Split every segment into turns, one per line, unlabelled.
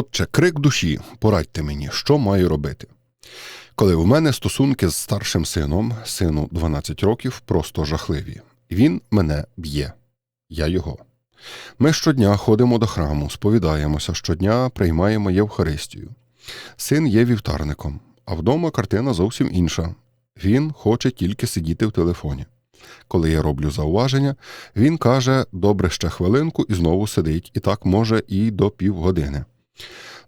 Отче, крик душі, порадьте мені, що маю робити. Коли в мене стосунки з старшим сином, сину 12 років, просто жахливі. Він мене б'є, я його. Ми щодня ходимо до храму, сповідаємося, щодня приймаємо Євхаристію. Син є вівтарником, а вдома картина зовсім інша. Він хоче тільки сидіти в телефоні. Коли я роблю зауваження, він каже добре ще хвилинку і знову сидить, і так може і до півгодини.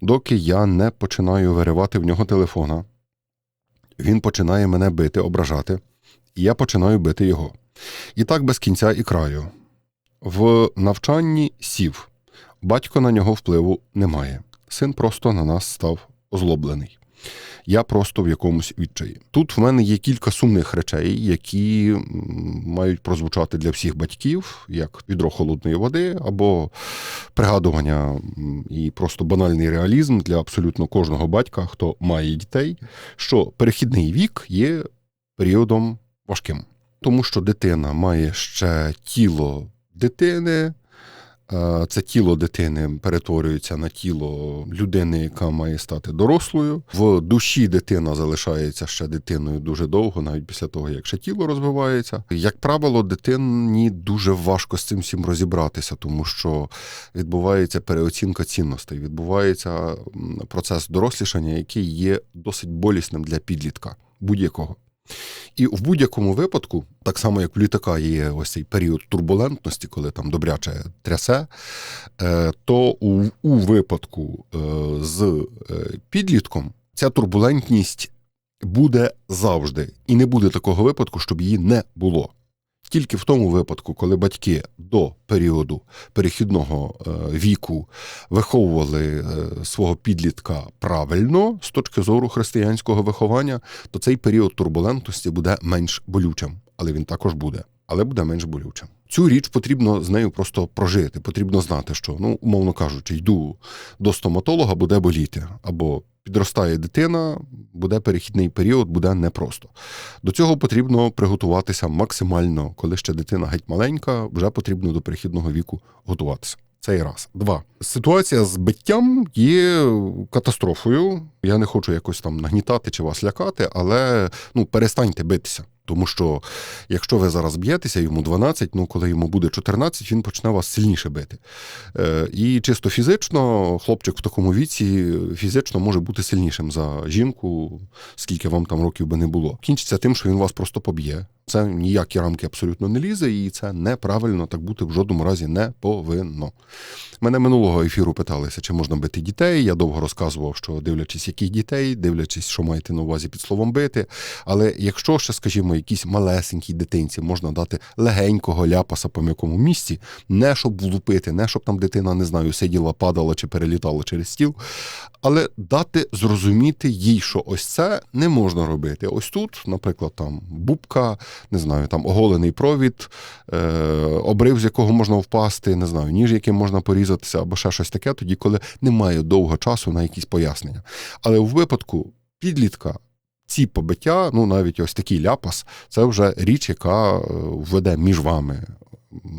Доки я не починаю виривати в нього телефона, він починає мене бити, ображати, і я починаю бити його. І так без кінця і краю. В навчанні сів. Батько на нього впливу немає. Син просто на нас став озлоблений. Я просто в якомусь відчаї. Тут в мене є кілька сумних речей, які мають прозвучати для всіх батьків, як відро холодної води, або пригадування і просто банальний реалізм для абсолютно кожного батька, хто має дітей, що перехідний вік є періодом важким, тому що дитина має ще тіло дитини. Е, Це тіло дитини перетворюється на тіло людини, яка має стати дорослою. В душі дитина залишається ще дитиною дуже довго, навіть після того, як ще тіло розвивається. Як правило, дитині дуже важко з цим всім розібратися, тому що відбувається переоцінка цінностей, відбувається процес дорослішання, який є досить болісним для підлітка будь-якого. І в будь-якому випадку, так само як в літака є ось цей період турбулентності, коли там добряче трясе, е, то у, у випадку е, з е, підлітком ця турбулентність буде завжди. І не буде такого випадку, щоб її не було. Тільки в тому випадку, коли батьки до періоду перехідного е, віку виховували е, свого підлітка правильно з точки зору християнського виховання, то цей період турбулентності буде менш болючим, але він також буде, але буде менш болючим. Цю річ потрібно з нею просто прожити. Потрібно знати, що ну, умовно кажучи, йду до стоматолога, буде боліти, або підростає дитина, буде перехідний період, буде непросто. До цього потрібно приготуватися максимально, коли ще дитина геть маленька, вже потрібно до перехідного віку готуватися. Це і раз. Два. Ситуація з биттям є катастрофою. Я не хочу якось там нагнітати чи вас лякати, але ну перестаньте битися. Тому що якщо ви зараз б'єтеся, йому 12, ну коли йому буде 14, він почне вас сильніше бити. Е, і чисто фізично, хлопчик в такому віці фізично може бути сильнішим за жінку, скільки вам там років би не було. Кінчиться тим, що він вас просто поб'є. Це ніякі рамки абсолютно не лізе, і це неправильно так бути в жодному разі не повинно. Мене минулого ефіру питалися, чи можна бити дітей. Я довго розказував, що дивлячись, яких дітей, дивлячись, що маєте на увазі під словом бити. Але якщо ще, скажімо, якійсь малесенькій дитинці можна дати легенького ляпаса по м'якому місці, не щоб влупити, не щоб там дитина, не знаю, сиділа, падала чи перелітала через стіл, але дати зрозуміти їй, що ось це не можна робити. Ось тут, наприклад, там бубка, не знаю, там оголений провід, е, обрив, з якого можна впасти, не знаю, ніж, яким можна порізатися, або ще щось таке, тоді, коли немає довго часу на якісь пояснення. Але в випадку підлітка. Ці побиття, ну навіть ось такий ляпас, це вже річ, яка е, введе між вами,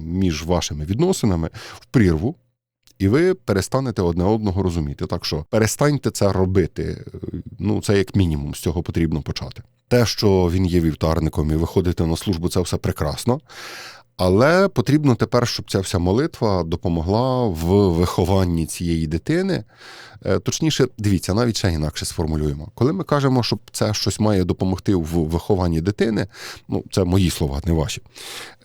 між вашими відносинами в прірву, і ви перестанете одне одного розуміти. Так що перестаньте це робити. Ну, це як мінімум з цього потрібно почати. Те, що він є вівтарником і виходити на службу, це все прекрасно. Але потрібно тепер, щоб ця вся молитва допомогла в вихованні цієї дитини. Е, Точніше, дивіться, навіть ще інакше сформулюємо. Коли ми кажемо, що це щось має допомогти в вихованні дитини, ну це мої слова, не ваші,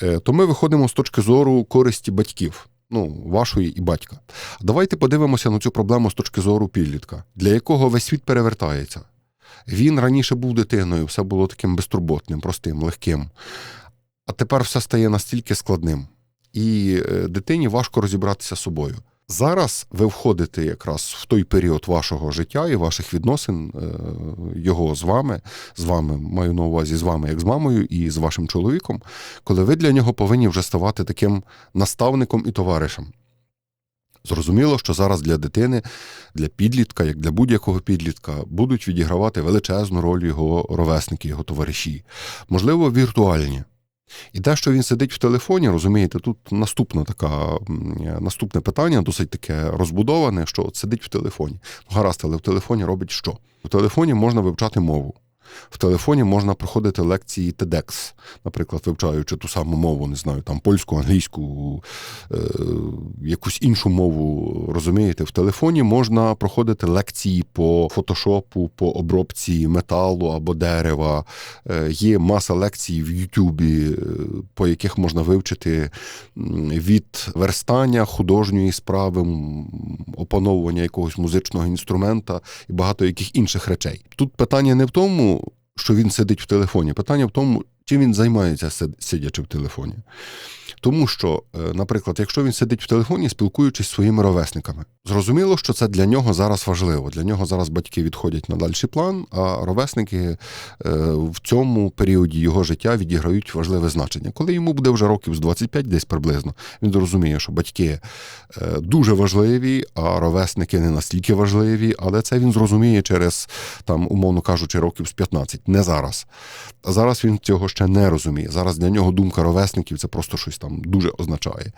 е, то ми виходимо з точки зору користі батьків. Ну, вашої і батька. Давайте подивимося на цю проблему з точки зору підлітка, для якого весь світ перевертається. Він раніше був дитиною, все було таким безтурботним, простим, легким. А тепер все стає настільки складним, і е, дитині важко розібратися з собою. Зараз ви входите якраз в той період вашого життя і ваших відносин е, його з вами, з вами маю на увазі з вами, як з мамою, і з вашим чоловіком, коли ви для нього повинні вже ставати таким наставником і товаришем. Зрозуміло, що зараз для дитини, для підлітка, як для будь-якого підлітка, будуть відігравати величезну роль його ровесники, його товариші, можливо, віртуальні. І те, що він сидить в телефоні, розумієте, тут наступна така, наступне питання, досить таке розбудоване, що от сидить в телефоні. Ну, гаразд, але в телефоні робить що? В телефоні можна вивчати мову. В телефоні можна проходити лекції TEDx, наприклад, вивчаючи ту саму мову, не знаю, там польську, англійську, е, якусь іншу мову, розумієте, в телефоні можна проходити лекції по фотошопу, по обробці металу або дерева. Е, Є маса лекцій в Ютубі, е, по яких можна вивчити від верстання художньої справи, опановування якогось музичного інструмента і багато яких інших речей. Тут питання не в тому, що він сидить в телефоні, питання в тому, чим він займається, сидячи в телефоні. Тому що, е, наприклад, якщо він сидить в телефоні, спілкуючись зі своїми ровесниками, зрозуміло, що це для нього зараз важливо. Для нього зараз батьки відходять на дальший план, а ровесники е, в цьому періоді його життя відіграють важливе значення. Коли йому буде вже років з 25, десь приблизно, він зрозуміє, що батьки е, дуже важливі, а ровесники не настільки важливі, але це він зрозуміє через, там, умовно кажучи, років з 15, не зараз. А зараз він цього ще не розуміє. Зараз для нього думка ровесників це просто щось там дуже означає.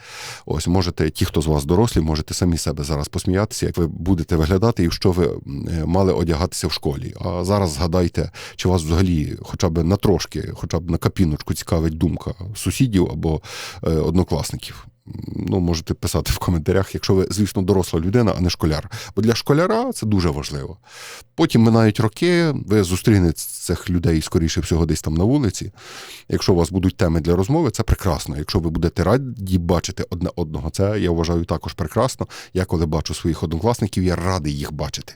Ось можете, ті, хто з вас дорослі, можете самі себе зараз посміятися, як ви будете виглядати і що ви е, мали одягатися в школі. А зараз згадайте, чи вас взагалі хоча б на трошки, хоча б на капіночку цікавить думка сусідів або е, однокласників. Ну, можете писати в коментарях, якщо ви, звісно, доросла людина, а не школяр. Бо для школяра це дуже важливо. Потім минають роки, ви зустрінете цих людей, скоріше всього, десь там на вулиці. Якщо у вас будуть теми для розмови, це прекрасно. Якщо ви будете раді бачити одне одного, це я вважаю також прекрасно. Я коли бачу своїх однокласників, я радий їх бачити.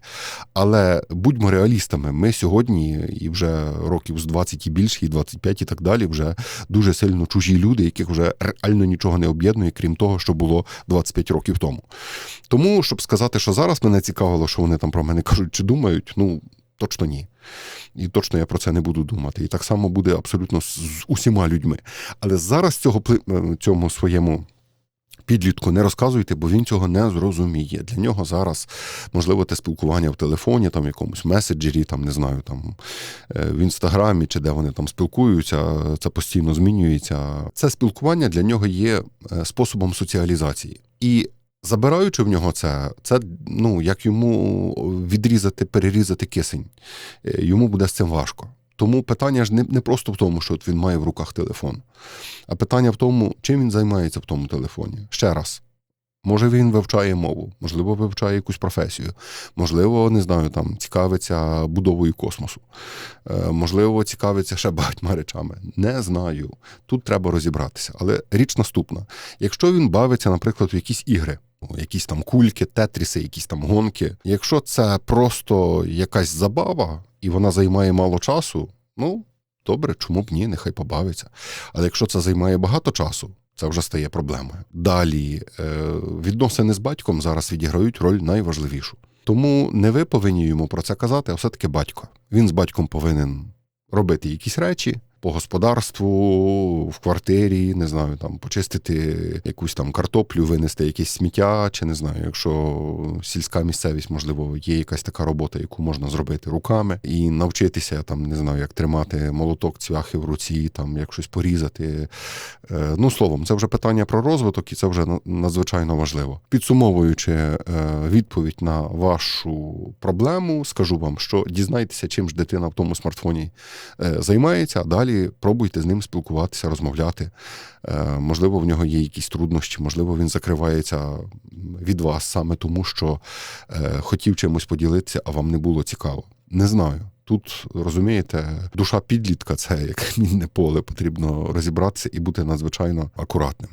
Але будьмо реалістами, ми сьогодні, і вже років з 20 і більше, і 25 і так далі, вже дуже сильно чужі люди, яких вже реально нічого не об'єднує, крім того, що було 25 років тому. Тому, щоб сказати, що зараз мене цікавило, що вони там про мене кажуть чи думають, ну точно ні. І точно я про це не буду думати. І так само буде абсолютно з усіма людьми. Але зараз цього е, цьому своєму. Підлітку не розказуйте, бо він цього не зрозуміє. Для нього зараз можливо те спілкування в телефоні, там в якомусь меседжері, там не знаю, там е, в інстаграмі чи де вони там спілкуються. Це постійно змінюється. Це спілкування для нього є е, способом соціалізації. І забираючи в нього це, це ну як йому відрізати, перерізати кисень. Е, Йому буде з цим важко. Тому питання ж не, не просто в тому, що от він має в руках телефон, а питання в тому, чим він займається в тому телефоні. Ще раз. Може, він вивчає мову, можливо, вивчає якусь професію, можливо, не знаю, там цікавиться будовою космосу, Е, можливо, цікавиться ще багатьма речами. Не знаю. Тут треба розібратися. Але річ наступна: якщо він бавиться, наприклад, в якісь ігри, якісь там кульки, тетріси, якісь там гонки, якщо це просто якась забава і вона займає мало часу, ну добре, чому б ні, нехай побавиться. Але якщо це займає багато часу, це вже стає проблемою. Далі е, відносини з батьком зараз відіграють роль найважливішу. Тому не ви повинні йому про це казати, а все-таки батько. Він з батьком повинен робити якісь речі по господарству, в квартирі, не знаю, там почистити якусь там картоплю, винести якесь сміття, чи не знаю, якщо сільська місцевість, можливо, є якась така робота, яку можна зробити руками, і навчитися там, не знаю, як тримати молоток, цвяхи в руці, там як щось порізати. Е, Ну, словом, це вже питання про розвиток, і це вже надзвичайно важливо. Підсумовуючи е, відповідь на вашу проблему, скажу вам, що дізнайтеся, чим ж дитина в тому смартфоні е, займається, а далі пробуйте з ним спілкуватися, розмовляти. Е, Можливо, в нього є якісь труднощі, можливо, він закривається від вас саме тому, що е, хотів чимось поділитися, а вам не було цікаво. Не знаю. Тут розумієте, душа підлітка це як мінне поле, потрібно розібратися і бути надзвичайно акуратним.